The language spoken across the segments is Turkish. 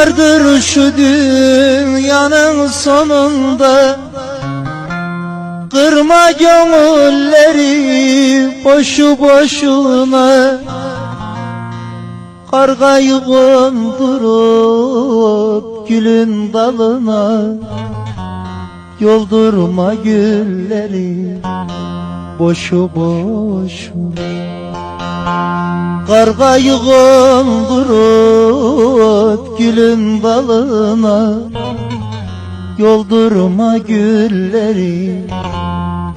Vardır şu dünyanın sonunda. Kırma gönülleri boşu boşuna. Kargayı kondurup gülün dalına. Yoldurma gülleri boşu boşuna Kargayı kondurup gülün dalına Yoldurma gülleri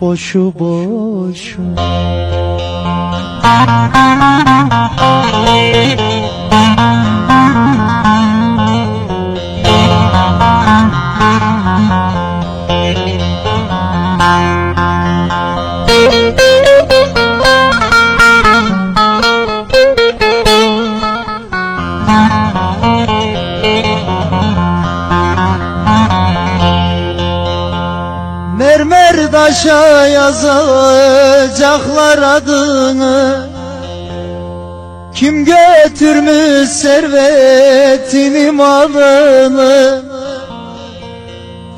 boşu boşuna Mermer taşa yazacaklar adını. Kim götürmüş servetini malını?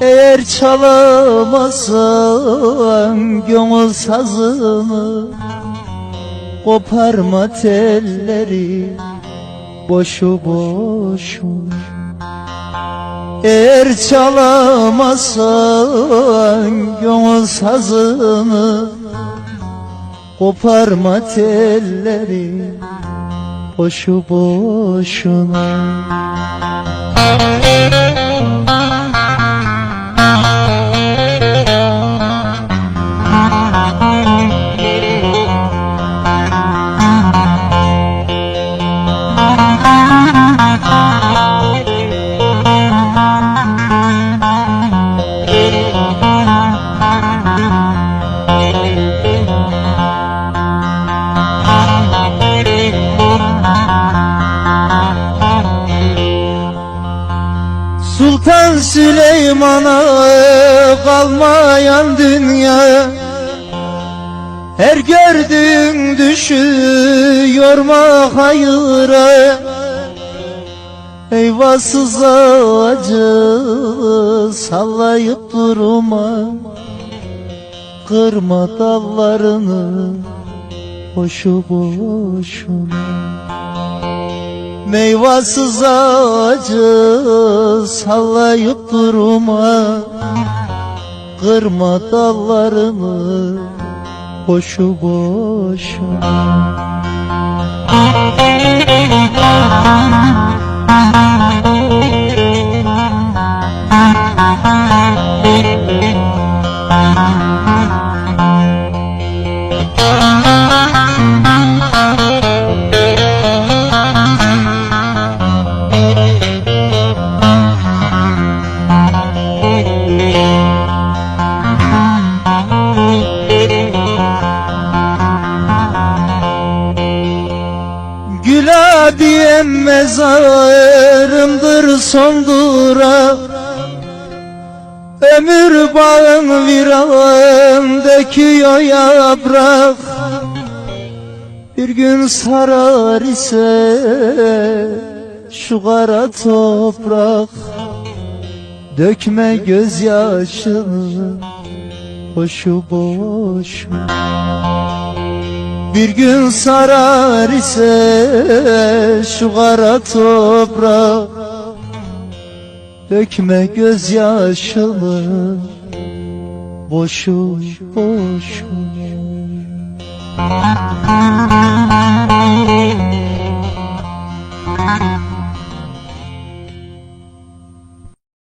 Eğer çalamazsan gönül sazını. Koparma telleri boşu boşuna eğer çalamazsan gönül sazını Koparma telleri boşu boşuna Sultan Süleyman'a kalmayan dünya. Her gördüğün düşü yorma hayıra? Eyvasız ağacı sallayıp durma. Kırma dallarını boşu boşuna Meyvasız ağacı sallayıp durma. Kırma dallarını boşu boşuna Gül abiyem mezarımdır son durak Ömür bağın viran döküyor yaprak. Bir gün sarar ise şu kara toprak. Dökme gözyaşını boşu boşuna bir gün sarar ise şu kara toprak Dökme gözyaşını boşu boşuna